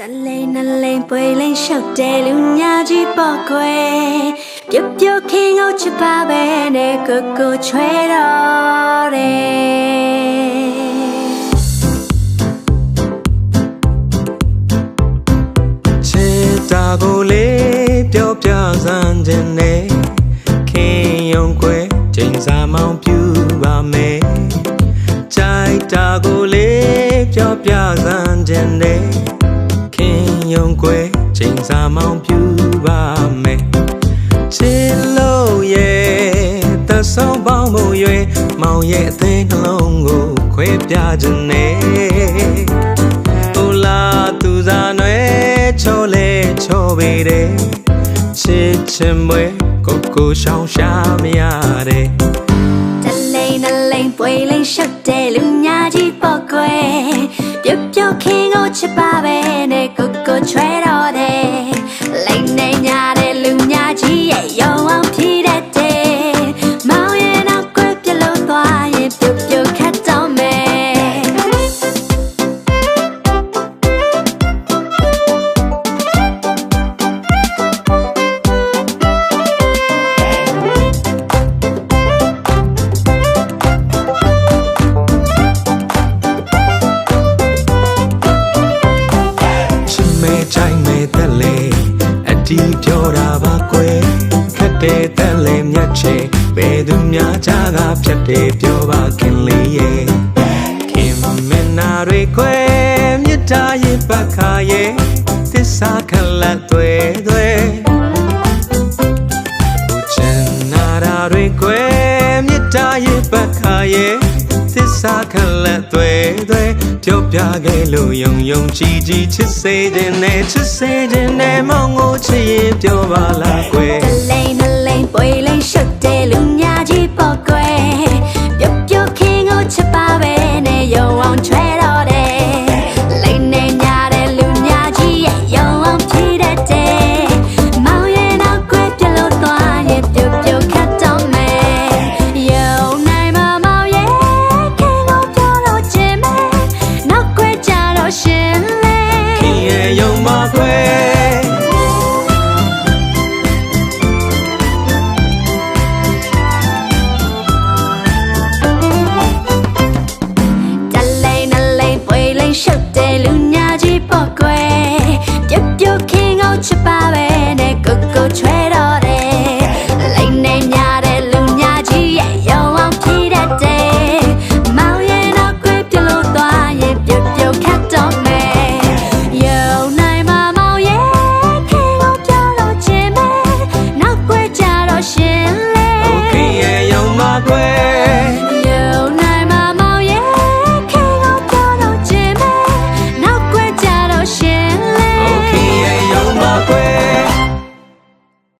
တလိန်နလိန်ပွေလိန်ရှုပ်တယ်လူညာကြီးပေါ့ကွယ်ပြုတ်ပြုတ်ခင်းကိုချစ်ပါပဲနဲ့ကိုကိုချွဲတော့တယ်ချစ်တာကိုလေးပြောပြစမ်းခြင်းနဲ့ခင်ယုံခွဲချိန်စာမောင်ပြူပါမယ်ကြိုက်တာကိုလေးပြောပြစမ်းခြင်းနဲ့ခင်ယုံခွဲချိန် စာမောင်ပြူပါမယ်ချစ်လို့ရဲ့သဆောင်ပေါင်းမှု၍မောင်ရဲ့အသေးနှလုံးကိုခွဲပြခြင်းနဲ့တူလာသူစားနွယ်ချောလေချောပေတယ်ချစ်ချင်မွေကိုကိုရှောင်းရှာမရတဲ့တလိန်နလိန်ပွေလိန်ရှုပ်တယ်လူညာကြီးပေါ့ကွယ်ပြုတ်ပြုတ်ခင်းကိုချစ်ပါပဲနဲ့ ကိုကိုချွဲ တီးပြောတာပါကွယ်ခက်တဲ့တက်လေမြတ်ချေဘယ်သူများချာကဖြတ်တယ်ပြောပါခင်လေးရဲ့ခင်မင်းနာတွေကွယ်မြတ်တာရဲ့ပခါရဲ့သစ္စာခလတ်တွေတွေချင်နာရာတွေကိုမြတ်တာရဲ့ပခါရဲ့သစ္စာခလက်တွေတွေ ပြောပြခဲ့လို့ယုံယုံကြည်ကြည်ချစ်စေတဲ့နဲ့ချစ်စေတဲ့နဲ့မောင်ကိုချစ်ရင်ပြောပါလားကွယ်တလိန်နလိန်ပွေလိန်ရှုပ်တယ်လူ